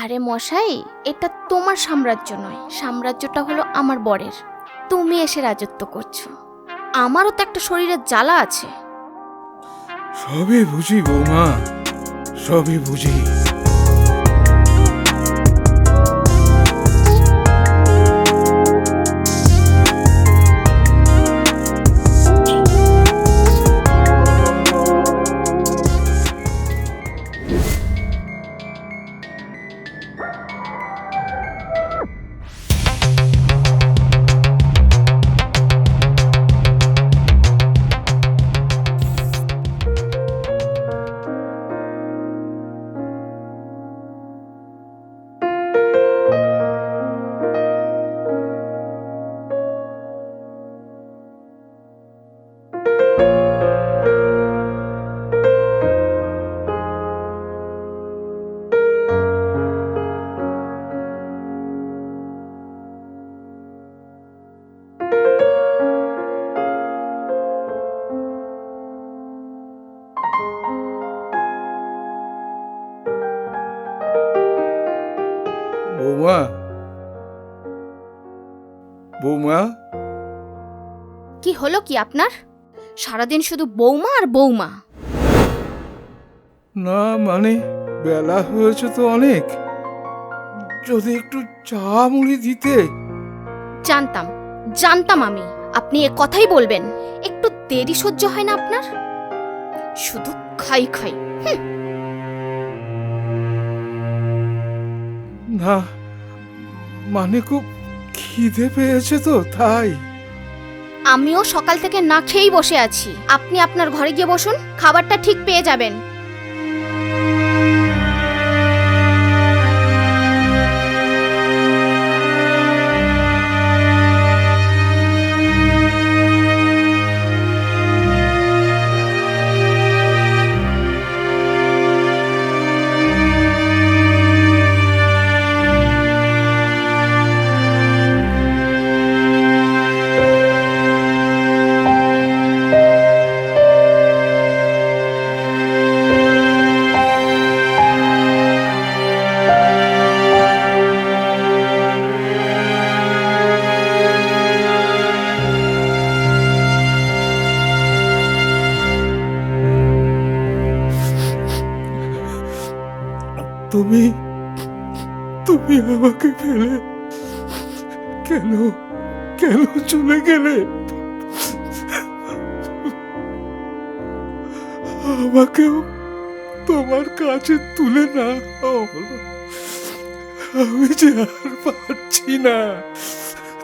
আরে মশাই, এটা তোমার সাম্রাজ্য নয়, সাম্রাজ্যটা হলো আমার বরের। তুমি এসে রাজত্ব করছ। আমারও তো একটা শরীরের জ্বালা আছে। সবই বুঝি বৌমা, সবই বুঝি। বৌমা? কি হলো কি আপনার? সারাদিন শুধু বৌমা আর বৌমা। না মানে বেলা হয়েছে তো অনেক। যদি একটু চা মুড়ি দিতে। জানতাম জানতাম আমি আপনি এ কথাই বলবেন। একটু দেরি সহ্য হয় না আপনার? শুধু খাই খাই না মানে খুব খিদে পেয়েছে তো, তাই। আমিও সকাল থেকে না খেয়েই বসে আছি। আপনি আপনার ঘরে গিয়ে বসুন, খাবারটা ঠিক পেয়ে যাবেন। আমাকেও তোমার কাছে তুলে না আমি যে আর পারছি না।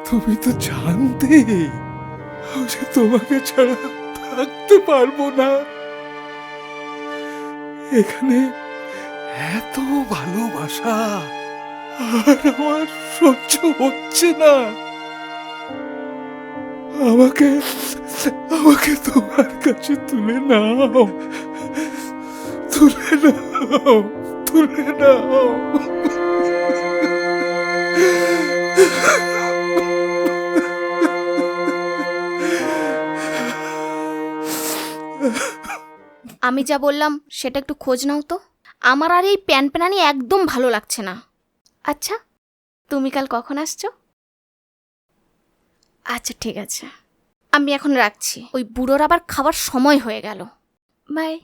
তুমি তো জানতে যে তোমাকে ছাড়া থাকতে পারব না। এখানে এত ভালোবাসা আর আমার সহ্য হচ্ছে না। আমাকে আমাকে তোমার কাছে তুলে নাও। তুলে নাও তুলে নাও। আমি যা বললাম, সেটা একটু খোঁজ নাও তো। আমার আর এই প্যান প্যানানি একদম ভালো লাগছে না। আচ্ছা তুমি কাল কখন আসছো? আচ্ছা ঠিক আছে। আমি এখন রাখছি। ওই বুড়োর আবার খাবার সময় হয়ে গেল। বাই।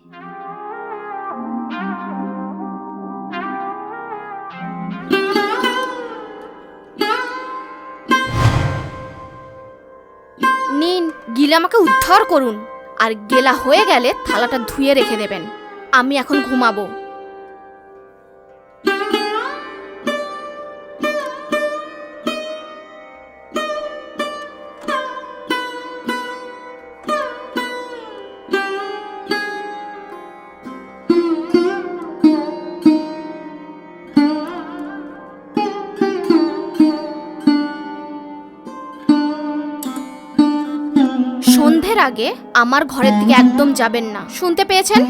নিন, গিলে আমাকে উদ্ধার করুন। আর গেলা হয়ে গেলে থালাটা ধুয়ে রেখে দেবেন। আমি এখন ঘুমাবো। আগে আমার ঘরের দিকে একদম যাবেন না। শুনতে পেয়েছেন?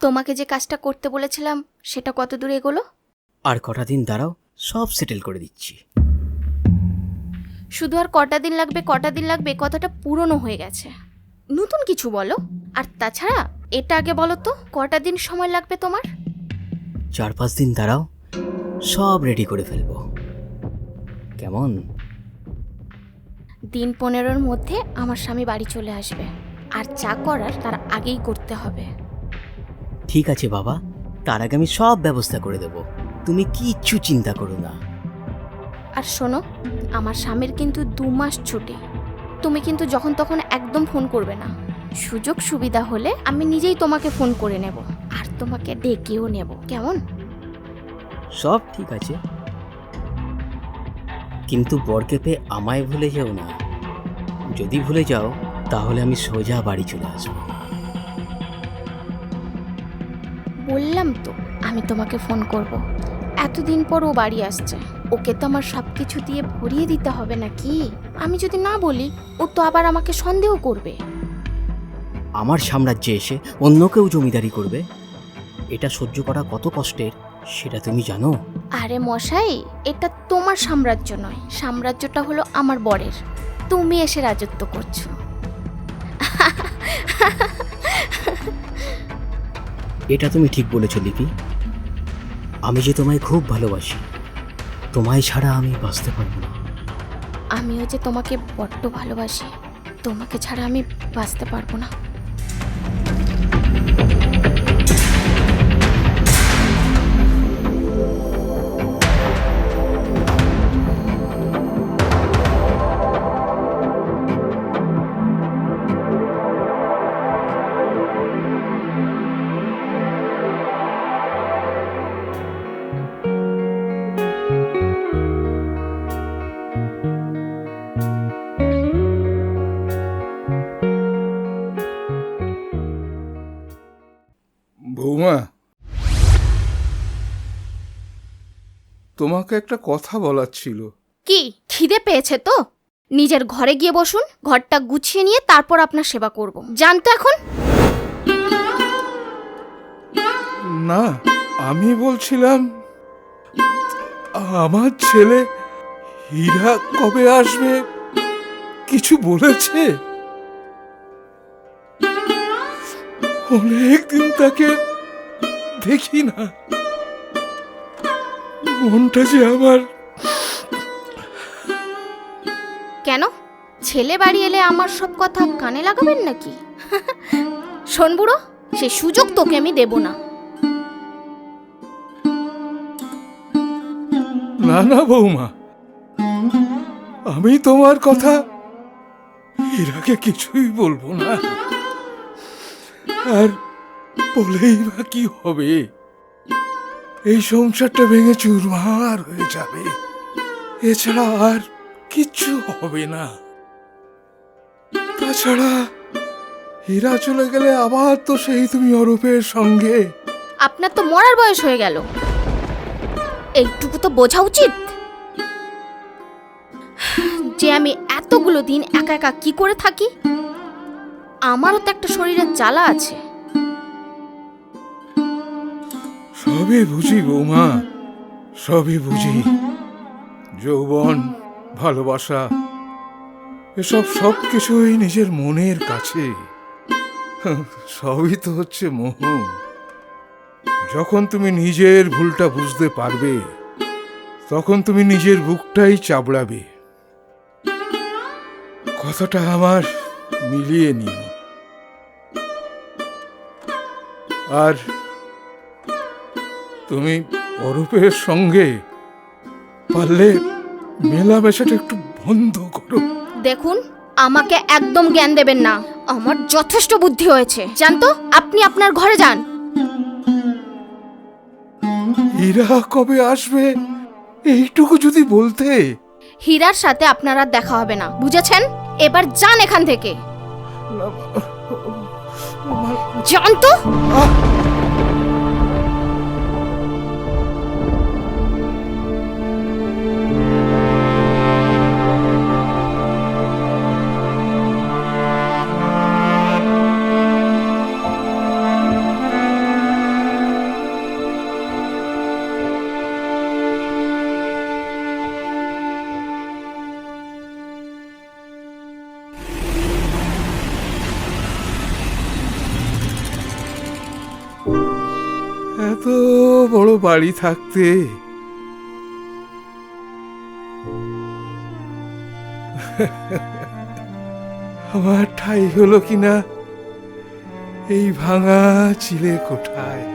তোমাকে যে কাজটা করতে বলেছিলাম সেটা কত দূর এগোলো? আর কটা দিন দাঁড়াও সব সেটেল করে দিচ্ছি। শুধু আর কটা দিন লাগবে কটা দিন লাগবে কথাটা পুরনো হয়ে গেছে। নতুন কিছু বলো। আর তাছাড়া এটা আগে বলো তো কটা দিন সময় লাগবে তোমার? চার পাঁচ দিন দাঁড়াও সব রেডি করে ফেলব। কেমন? দিন পনেরোর মধ্যে আমার স্বামী বাড়ি চলে আসবে। আর যা করার তার আগেই করতে হবে। ঠিক আছে বাবা তার আগে আমি সব ব্যবস্থা করে দেব। তুমি কিচ্ছু চিন্তা করো না। আর শোনো আমার স্বামীর কিন্তু দু মাস ছুটি। তুমি কিন্তু যখন তখন একদম ফোন করবে না। সুযোগ সুবিধা হলে আমি নিজেই তোমাকে ফোন করে নেব আর তোমাকে ডেকেও নেব। কেমন? সব ঠিক আছে। কিন্তু বরকে পেয়ে আমায় ভুলে যাও না। যদি ভুলে যাও তাহলে আমি সোজা বাড়ি চলে আসব। বললাম তো আমি তোমাকে ফোন করব। এতদিন পর ও বাড়ি আসছে। ওকে তো আমার সব কিছু দিয়ে ভরিয়ে দিতে হবে নাকি? আমি যদি না বলি ও তো আবার আমাকে সন্দেহ করবে। আমার সাম্রাজ্যে এসে অন্য কেউ জমিদারি করবে? এটা সহ্য করা কত কষ্টের সেটা তুমি জানো? আরে মশাই এটা তোমার সাম্রাজ্য নয়। সাম্রাজ্যটা হলো আমার বরের। তুমি এসে রাজত্ব করছ। এটা তুমি ঠিক বলেছ, লিপি। আমি যে তোমায় খুব ভালোবাসি, তোমায় ছাড়া আমি বাঁচতে পারব না। আমিও যে তোমাকে বড্ড ভালোবাসি, তোমাকে ছাড়া আমি বাঁচতে পারব না। তোমাকে একটা কথা বলার ছিল। কি? খিদে পেয়েছে তো? নিজের ঘরে গিয়ে বসুন ঘরটা গুছিয়ে নিয়ে তারপর আপনার সেবা করব। জানতো এখন। না আমি বলছিলাম আমার ছেলে হীরা কবে আসবে? কিছু বলেছে? অনেকদিন তাকে দেখি না। মনটা যে আমার। কেন? ছেলে বাড়ি এলে আমার সব কথা কানে লাগাবেন নাকি? শোন বুড়ো সে সুযোগ তোকে আমি দেব না। না না বৌমা। আমি তোমার কথা হীরাকে কিছুই বলব না। আর বলেই বা কি হবে? এই সংসারটা ভেঙে চুরমার হয়ে যাবে। এছাড়া আর কিচ্ছু হবে না। তাছাড়া হীরা চলে গেলে আবার তো সেই তুমি অরূপের সঙ্গে। আপনার তো মরার বয়স হয়ে গেল। এইটুকু তো বোঝা উচিত। যে আমি এতগুলো দিন একা একা কি করে থাকি? আমারও তো একটা শরীরের জ্বালা আছে। সবই বুঝি বৌমা, সবই বুঝি। যৌবন, ভালোবাসা, এসব সব কিছুই নিজের মনের কাছে। সবই তো হচ্ছে মোহ। যখন তুমি নিজের ভুলটা বুঝতে পারবে, তখন তুমি নিজের বুকটাই চাবড়াবে। কথাটা আমার মিলিয়ে নিও। আর তুমি অরূপের সঙ্গে পারলে মেলামেশাটা একটু বন্ধ করো। দেখুন আমাকে একদম জ্ঞান দেবেন না। আমার যথেষ্ট বুদ্ধি হয়েছে। জানতো আপনি আপনার ঘরে যান। হীরা কবে আসবে? এইটুকু যদি বলতে। হীরার সাথে আপনার আর দেখা হবে না বুঝেছেন? এবার যান এখান থেকে। যান এত বড় বাড়ি থাকতে। আমার ঠাই হলো কিনা? এই ভাঙা চিলে কোঠায়।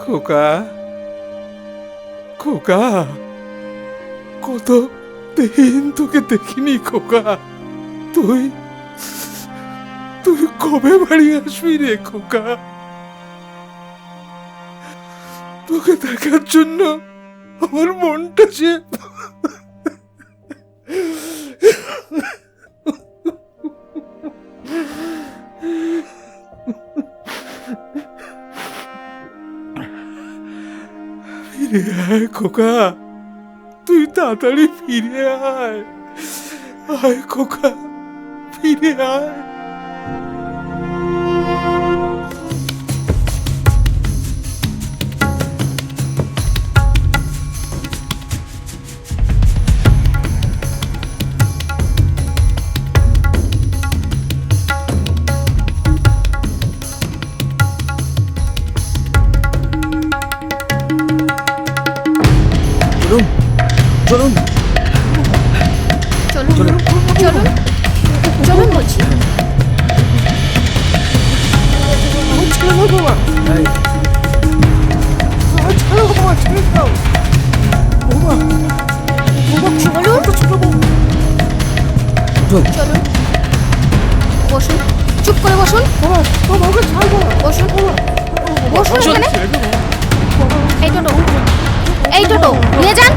খোকা খোকা কত দিন তোকে দেখিনি খোকা? তুই তুই কবে বাড়ি আসবি রে খোকা? তোকে দেখার জন্য আমার মনটা যে ফিরে আয় খোকা, তুই তাড়াতাড়ি ফিরে আয়। আয় খোকা, ফিরে আয়। চুপ করে বসুন। বসুন। বসুন এখানে। এই টোটো। এই টোটো। নিয়ে যান।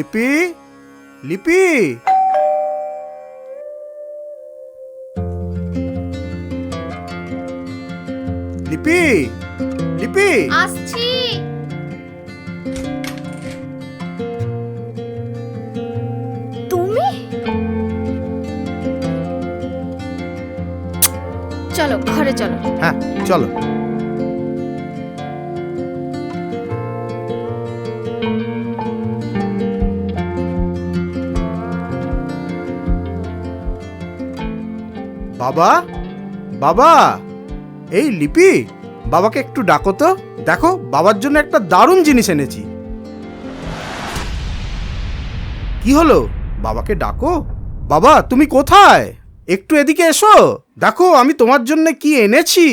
লিপি লিপি। লিপি লিপি। আসছি। তুমি? চলো ঘরে চলো। হ্যাঁ চলো। বাবা বাবা এই লিপি বাবাকে একটু ডাকো তো। দেখো বাবার জন্য একটা দারুণ জিনিস এনেছি। কি হলো? বাবাকে ডাকো? বাবা তুমি কোথায়? একটু এদিকে এসো। দেখো আমি তোমার জন্য কি এনেছি।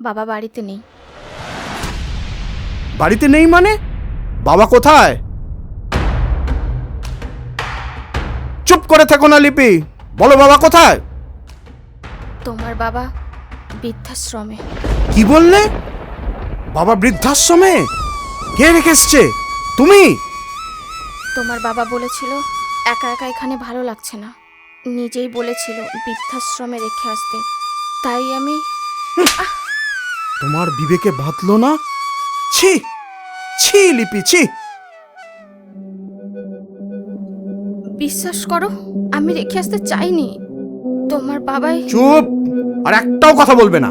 বাবা বাড়িতে নেই। বাড়িতে নেই মানে? বাবা কোথায়? চুপ করে থাকো না লিপি। বলো বাবা কোথায়? তোমার বাবা বৃদ্ধাশ্রমে। কি বললে? বাবা বৃদ্ধাশ্রমে? কে রেখে এসছে? তুমি? তোমার বাবা বলেছিল একা একা এখানে ভালো লাগছে না। নিজেই বলেছিল বৃদ্ধাশ্রমে রেখে আসতে। তাই আমি তোমার বিবেকে বাঁধলো না? ছি! ছি লিপি ছি! বিশ্বাস করো আমি রেখে আসতে চাইনি। তোমার বাবাই? চুপ! আর একটাও কথা বলবে না।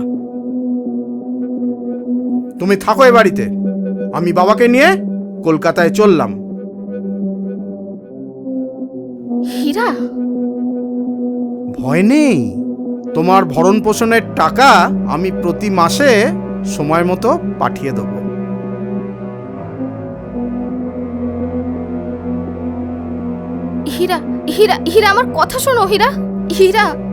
তুমি থাকো এ বাড়িতে। আমি বাবাকে নিয়ে কলকাতায় চললাম। হীরা? ভয় নেই। তোমার ভরণ পোষণের টাকা আমি প্রতি মাসে সময় মতো পাঠিয়ে দেবো। হীরা হীরা হীরা আমার কথা শোনো হীরা। হীরা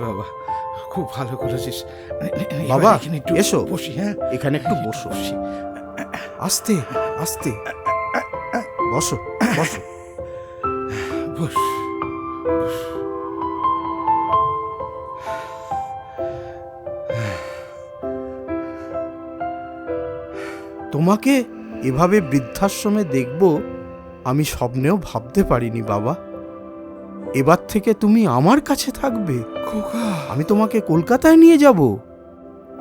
বাবা খুব ভালো করেছিস। বাবা, একটু এসো। বসি হ্যাঁ? এখানে একটু বসো। বসি। আস্তে আস্তে। বসো বস। বস। তোমাকে এভাবে বৃদ্ধাশ্রমে দেখব আমি স্বপ্নেও ভাবতে পারিনি বাবা। এবার থেকে তুমি আমার কাছে থাকবে। খোকা। আমি তোমাকে কলকাতায় নিয়ে যাব।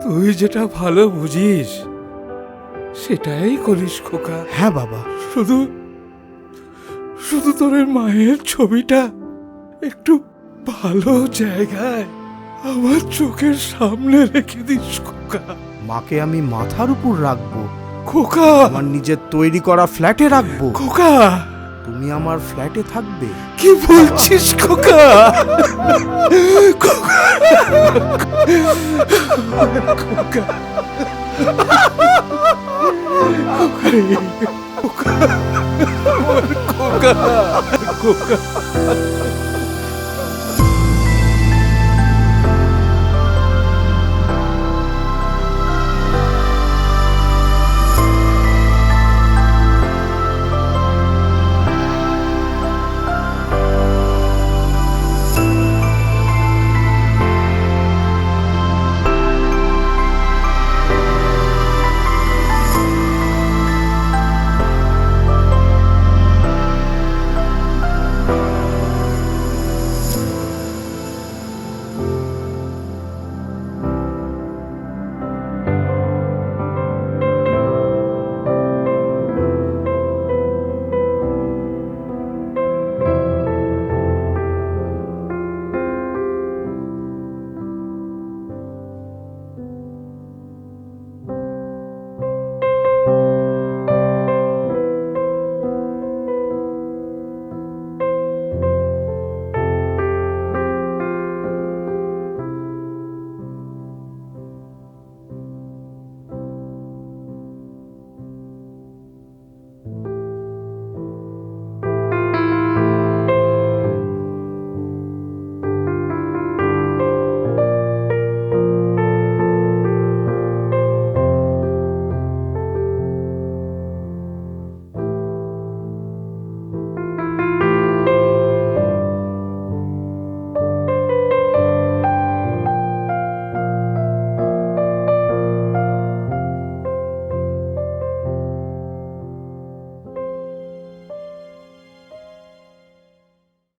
তুই যেটা ভালো বুঝিস সেটাই করিস খোকা। হ্যাঁ বাবা। শুধু শুধু তোর মায়ের ছবিটা একটু ভালো জায়গায় আমার চোখের সামনে রেখে দিস খোকা। মাকে আমি মাথার উপর রাখব। খোকা! আমার নিজের তৈরি করা ফ্ল্যাটে রাখব। খোকা! তুমি আমার ফ্ল্যাটে থাকবে। কি বলছিস খোকা? খোকা! খোকা! খোকা!